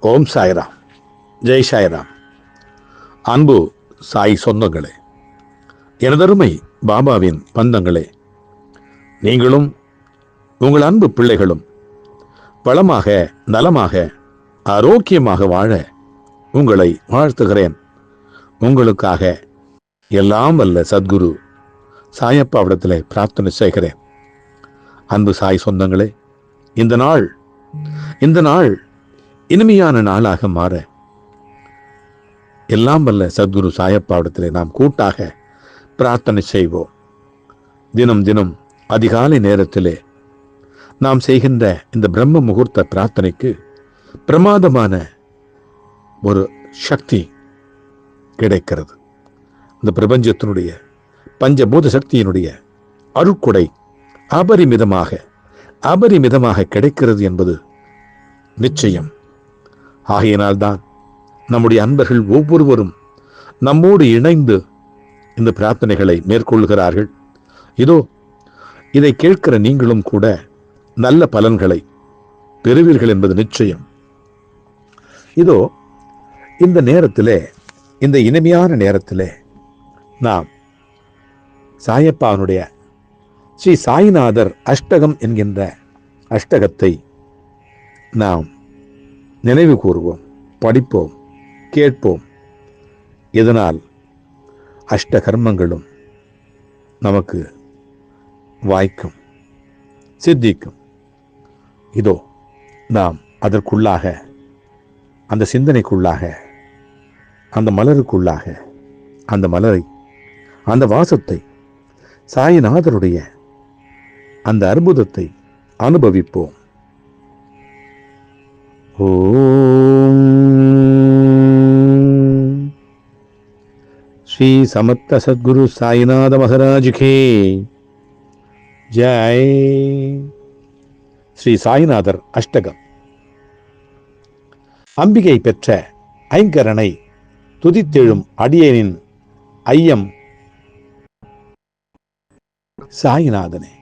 ஓம் சாய்ராம். ஜெய் சாய்ராம். அன்பு சாய் சொந்தங்களே எனதருமை பாபாவின் பந்தங்களே நீங்களும் உங்கள் அன்பு பிள்ளைகளும் வளமாக நலமாக ஆரோக்கியமாக வாழ உங்களை வாழ்த்துகிறேன். உங்களுக்காக எல்லாம் வல்ல சத்குரு சாயப்பாவிடத்தில் பிரார்த்தனை செய்கிறேன். அன்பு சாய் சொந்தங்களே இந்த நாள் இந்த நாள் இனிமையான நாளாக மாற எல்லாம் வல்ல சத்குரு சாயப்பாவிடத்திலே நாம் கூட்டாக பிரார்த்தனை செய்வோம். தினம் தினம் அதிகாலை நேரத்திலே நாம் செய்கின்ற இந்த பிரம்ம முகூர்த்த பிரார்த்தனைக்கு பிரமாதமான ஒரு சக்தி கிடைக்கிறது. இந்த பிரபஞ்சத்தினுடைய பஞ்சபூத சக்தியினுடைய அருட்கொடை அபரிமிதமாக அபரிமிதமாக கிடைக்கிறது என்பது நிச்சயம். ஆகையினால்தான் நம்முடைய அன்பர்கள் ஒவ்வொருவரும் நம்மோடு இணைந்து இந்த பிரார்த்தனைகளை மேற்கொள்கிறார்கள் இதோ இதை கேட்கிற நீங்களும் கூட நல்ல பலன்களை பெறுவீர்கள் என்பது நிச்சயம். இதோ இந்த நேரத்திலே இந்த இனிமையான நேரத்திலே நாம் சாயப்பாவனுடைய ஸ்ரீ சாய்நாதர் அஷ்டகம் என்கின்ற அஷ்டகத்தை நாம் நினைவு கூறுவோம் படிப்போம் கேட்போம். இதனால் அஷ்ட கர்மங்களும் நமக்கு வாய்க்கும் சித்திக்கும். இதோ நாம் அதற்குள்ளாக அந்த சிந்தனைக்குள்ளாக அந்த மலருக்குள்ளாக அந்த மலரை அந்த வாசத்தை சாய்நாதருடைய அந்த அற்புதத்தை அனுபவிப்போம். ஓம். ஸ்ரீ சமத்த சத்குரு சாய்நாத மகராஜுகே ஜெய். ஸ்ரீ சாய்நாதர் அஷ்டகம். அம்பிகை பெற்ற ஐங்கரனை துதித்தெழும் அடியேனின் ஐயம் சாய்நாதனே.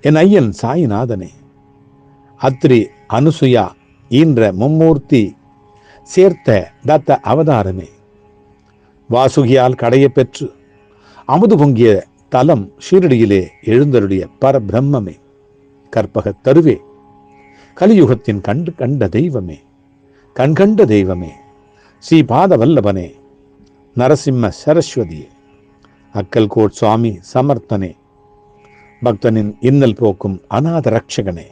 என் ஐயன் சாய்நாதனே. அத்ரி அனுசுயா ஈன்ற மும்மூர்த்தி சேர்த்த தத்த அவதாரமே. வாசுகியால் கடைய பெற்று அமுது பொங்கிய தலம் ஷீரடியிலே எழுந்தருடைய பரபிரம்மே கற்பக தருவே கலியுகத்தின் கண்டு கண்ட தெய்வமே கண்கண்ட தெய்வமே ஸ்ரீ பாத வல்லபனே நரசிம்ம சரஸ்வதியே அக்கல்கோட் சுவாமி சமர்த்தனே பக்தனின் இன்னல் போக்கும் அநாத ரட்சகனே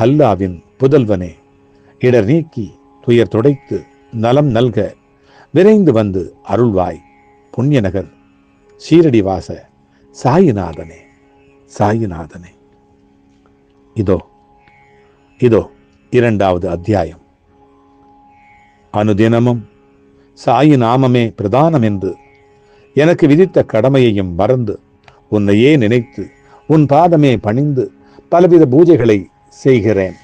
ஹல்லாவின் புதல்வனே இடர் நீக்கி துயர் துடைத்து நலம் நல்க விரைந்து வந்து அருள்வாய் புண்ணியநகர் சீரடி வாச சாயிநாதனே சாயிநாதனே. இதோ இதோ இரண்டாவது அத்தியாயம். அனுதினமும் சாயி நாமமே பிரதானம் என்று எனக்கு விதித்த கடமையையும் மறந்து உன்னையே நினைத்து உன் பாதமே பணிந்து பலவித பூஜைகளை செய்கிறேன்.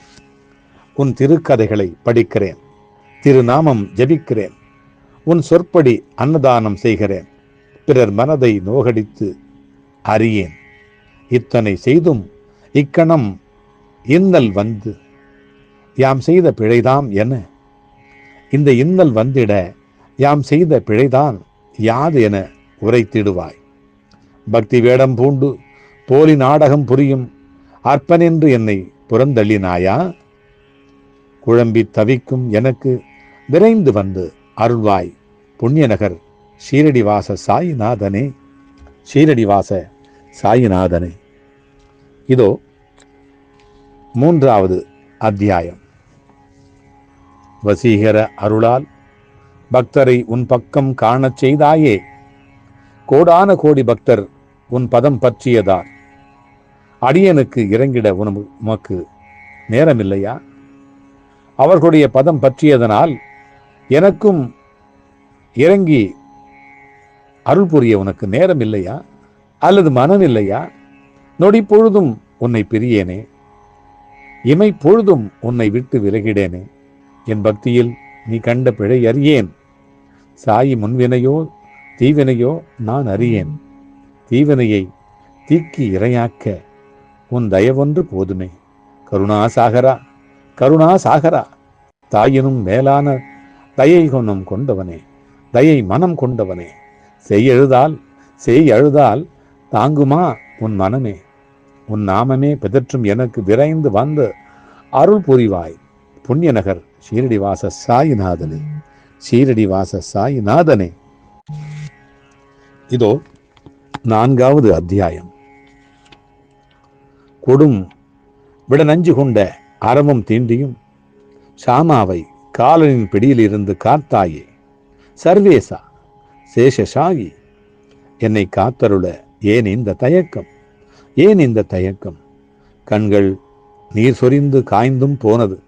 உன் திருக்கதைகளை படிக்கிறேன். திருநாமம் ஜபிக்கிறேன். உன் சொற்படி அன்னதானம் செய்கிறேன். பிறர் மனதை நோகடித்து அறியேன். இத்தனை செய்தும் இக்கணம் இன்னல் வந்து யாம் செய்த பிழைதாம் என. இந்த இன்னல் வந்திட யாம் செய்த பிழைதான் யாது என உரைத்திடுவாய். பக்தி வேடம் பூண்டு போலி நாடகம் புரியும் அற்பனென்று என்னை புறந்தள்ளினாயா? குழம்பி தவிக்கும் எனக்கு விரைந்து வந்து அருள்வாய். புண்ணியநகர் ஷீரடிவாச சாயிநாதனே. ஷீரடிவாச சாயிநாதனே. இதோ மூன்றாவது அத்தியாயம். வசீகர அருளால் பக்தரை உன் பக்கம் காணச் செய்தாயே. கோடான கோடி பக்தர் உன் பதம் பற்றியதால் அடியனுக்கு இறங்கிட உனக்கு உமக்கு நேரமில்லையா? அவர்களுடைய பதம் பற்றியதனால் எனக்கும் இறங்கி அருள் புரிய உனக்கு நேரம் இல்லையா? அல்லது மனம் இல்லையா? நொடி பொழுதும் உன்னை பிரியேனே. இமை பொழுதும் உன்னை விட்டு விலகிடேனே. என் பக்தியில் நீ கண்ட பிழை அறியேன். சாயி முன்வினையோ தீவினையோ நான் அறியேன். தீவினையை தீக்கி இரையாக்க உன் தயவொன்று போதுமே. கருணாசாகரா. கருணா சாகரா. தாயினும் மேலான தயை குணம் கொண்டவனே தயை மனம் கொண்டவனே. செய் எழுதால் செய் அழுதால் தாங்குமா உன் மனமே? உன் நாமமே பிதற்றும் எனக்கு விரைந்து வந்து அருள் புரிவாய். புண்ணிய நகர் ஷீரடி வாச சாயிநாதனே ஷீரடி வாச சாயிநாதனே. இதோ நான்காவது அத்தியாயம். கொடும் விட நஞ்சு கொண்ட அறமும் தீண்டியும். ஷாமாவை காலனின் பிடியிலிருந்து காத்தாயே. சர்வேசா சேஷசாகி என்னை காத்தருள ஏன் இந்த தயக்கம்? ஏன் இந்த தயக்கம்? கண்கள் நீர் சொரிந்து காய்ந்தும் போனது.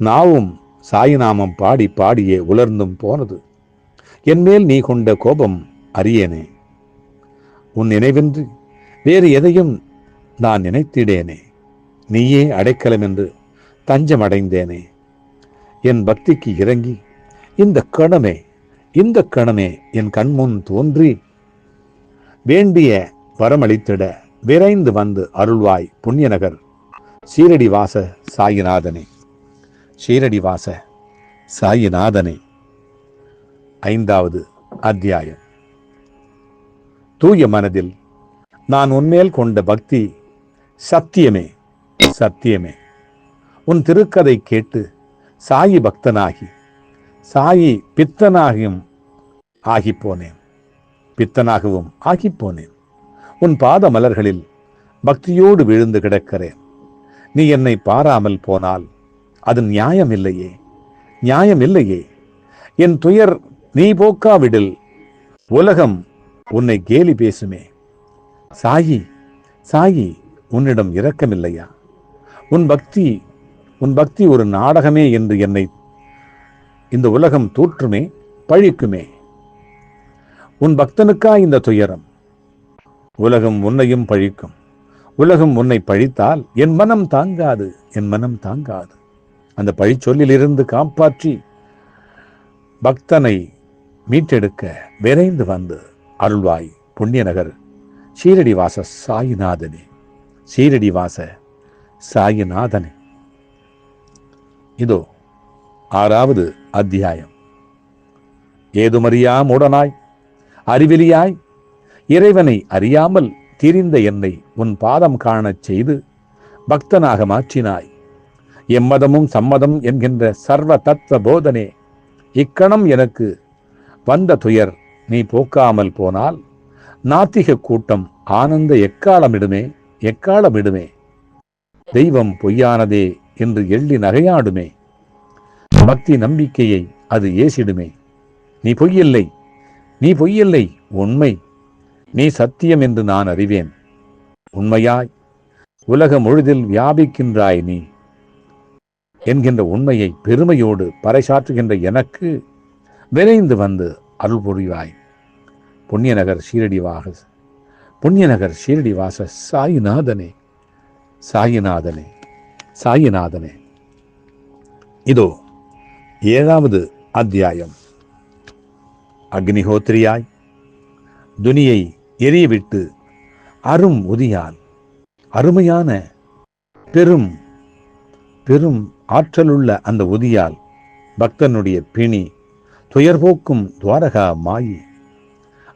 நாவும் சாயிநாமம் பாடி பாடியே உலர்ந்தும் போனது. என்மேல் நீ கொண்ட கோபம் அறியேனே உன் நினைவின்றி வேறு எதையும் நான் நினைத்திடேனே. நீயே அடைக்கலம் என்று தஞ்சமடைந்தேனே. என் பக்திக்கு இறங்கி இந்த கணமே இந்த கணமே என் கண்முன் தோன்றி வேண்டிய வரமளித்திட விரைந்து வந்து அருள்வாய் புண்ணியநகர் சீரடிவாச சாயிநாதனே. ஷீரடி வாச சாயிநாதனே. ஐந்தாவது அத்தியாயம். தூய மனதில் நான் உன்மேல் கொண்ட பக்தி சத்தியமே. சத்தியமே. உன் திருக்கதை கேட்டு சாயி பக்தனாகி சாயி பித்தனாகியும் ஆகிப்போனேன். பித்தனாகவும் ஆகிப்போனேன். உன் பாத மலர்களில் பக்தியோடு விழுந்து கிடக்கிறேன். நீ என்னை பாராமல் போனால் அது நியாயம் இல்லையே நியாயம் இல்லையே என் துயர் நீ போக்காவிடில் உலகம் உன்னை கேலி பேசுமே. சாயி சாயி உன்னிடம் இரக்கமில்லையா? உன் பக்தி உன் பக்தி ஒரு நாடகமே என்று என்னை இந்த உலகம் தூற்றுமே பழிக்குமே. உன் பக்தனுக்கா இந்த துயரம்? உலகம் உன்னையும் பழிக்கும். உலகம் உன்னை பழித்தால் என் மனம் தாங்காது என் மனம் தாங்காது. அந்த பழிச்சொல்லிலிருந்து காப்பாற்றி பக்தனை மீட்டெடுக்க விரைந்து வந்து அருள்வாய் புண்ணியநகர் ஷீரடி வாச சாயிநாதனே. ஷீரடி வாச சாயிநாதனே. இதோ ஆறாவது அத்தியாயம். ஏதுமறியா மூடனாய் அறிவிலியாய் இறைவனை அறியாமல் திரிந்த என்னை உன் பாதம் காணச் செய்து பக்தனாக மாற்றினாய். எம்மதமும் சம்மதம் என்கின்ற சர்வ தத்துவ போதனே இக்கணம் எனக்கு வந்த துயர் நீ போக்காமல் போனால் நாத்திக கூட்டம் ஆனந்த எக்காலமிடுமே எக்காலமிடுமே. தெய்வம் பொய்யானதே என்று எள்ளி நகையாடுமே. பக்தி நம்பிக்கையை அது ஏசிடுமே. நீ பொய்யில்லை நீ பொய்யில்லை உண்மை. நீ சத்தியம் என்று நான் அறிவேன். உண்மையாய் உலகம் முழுதில் வியாபிக்கின்றாய் நீ. என்கின்ற உண்மையை பெருமையோடு பறைசாற்றுகின்ற எனக்கு விரைந்து வந்து அருள் புரிவாய். புண்ணியநகர் ஷீரடி வாகஸ் புண்ணியநகர் ஷீரடி வாச சாயிநாதனே. சாயிநாதனே சாயிநாதனே. இதோ ஏழாவது அத்தியாயம். அக்னிஹோத்திரியாய் துனியை எரியவிட்டு அரும் உதியால். அருமையான பெரும் பெரும் ஆற்றலுள்ள அந்த உதியால் பக்தனுடைய பிணி துயர்போக்கும் துவாரகா மாயி.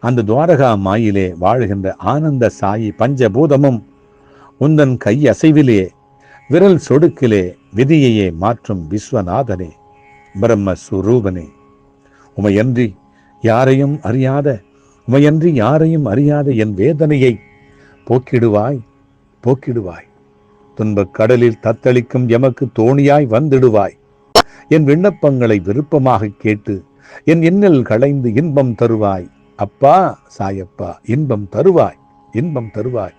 அந்த துவாரகா மாயிலே வாழுகின்ற ஆனந்த சாயி பஞ்சபூதமும் உந்தன் கை அசைவிலே விரல் சொடுக்கிலே விதியையே மாற்றும் விஸ்வநாதனே பிரம்ம சுரூபனே உமையன்றி யாரையும் அறியாத உமையன்றி யாரையும் அறியாத என் வேதனையை போக்கிடுவாய் போக்கிடுவாய். துன்பக் கடலில் தத்தளிக்கும் எமக்கு தோணியாய் வந்திடுவாய். என் விண்ணப்பங்களை விருப்பமாக கேட்டு என் இன்னல் களைந்து இன்பம் தருவாய். அப்பா சாயப்பா இன்பம் தருவாய் இன்பம் தருவாய்.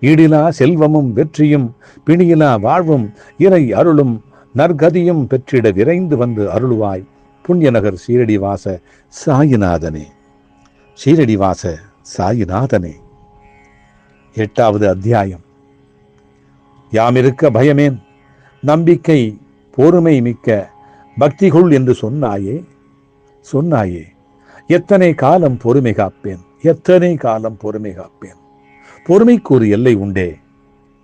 ஈடிலா செல்வமும் வெற்றியும் பிணியிலா வாழ்வும் இறை அருளும் நற்கதியும் பெற்றிட விரைந்து வந்து அருளுவாய். புண்ணியநகர் சீரடி வாச சாயிநாதனே. சீரடிவாச சாயிநாதனே. எட்டாவது அத்தியாயம். யாமிருக்க பயமேன் நம்பிக்கை பொறுமை மிக்க பக்திகுள் என்று சொன்னாயே. சொன்னாயே எத்தனை காலம் பொறுமை காப்பேன் எத்தனை காலம் பொறுமை காப்பேன். பொறுமைக்கு ஒரு எல்லை உண்டே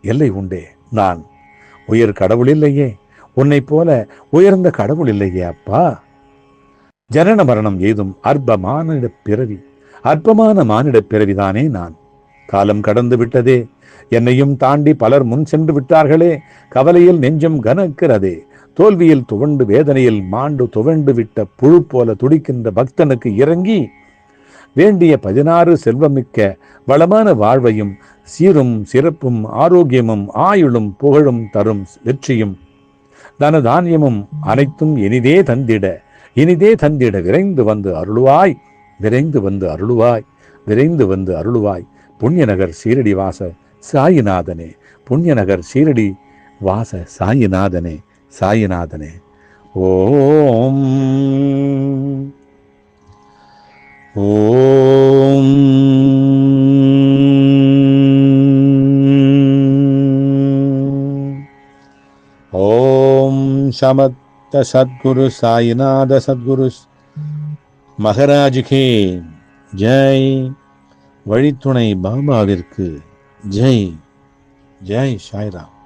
எல்லை உண்டே. நான் உயர் கடவுள் இல்லையே உன்னைப் போல உயர்ந்த கடவுள் இல்லையே அப்பா. ஜனன மரணம் ஏதும் அற்ப மானிட பிறவி அற்பமான மானிட பிறவிதானே நான். காலம் கடந்து விட்டதே என்னையும் தாண்டி பலர் முன் சென்று விட்டார்களே கவலையில் நெஞ்சம் கனக்கிறதே தோல்வியில் துவண்டு வேதனையில் மாண்டு துவண்டு விட்ட புழு போல துடிக்கின்ற பக்தனுக்கு இறங்கி வேண்டிய பதினாறு செல்வமிக்க வளமான வாழ்வையும் சீரும் சிறப்பும் ஆரோக்கியமும் ஆயுளும் புகழும் தரும் வெற்றியும் தனதானியமும் அனைத்தும் இனிதே தந்திட இனிதே தந்திட விரைந்து வந்து அருளுவாய் விரைந்து வந்து அருளுவாய் விரைந்து வந்து அருளுவாய். புண்ணியநகர் சீரடி வாச சாயிநாதனே புண்ணியநகர் சீரடி வாச சாயிநாதனே சாயிநாதனே. ஓம். ஓம் ஓம் சமத்த சத்குரு சாயிநாத சத்குரு மகராஜுகே ஜெய் வழித்துணை பாபாவிற்கு ஜெய் ஜெய் சாய்ராம்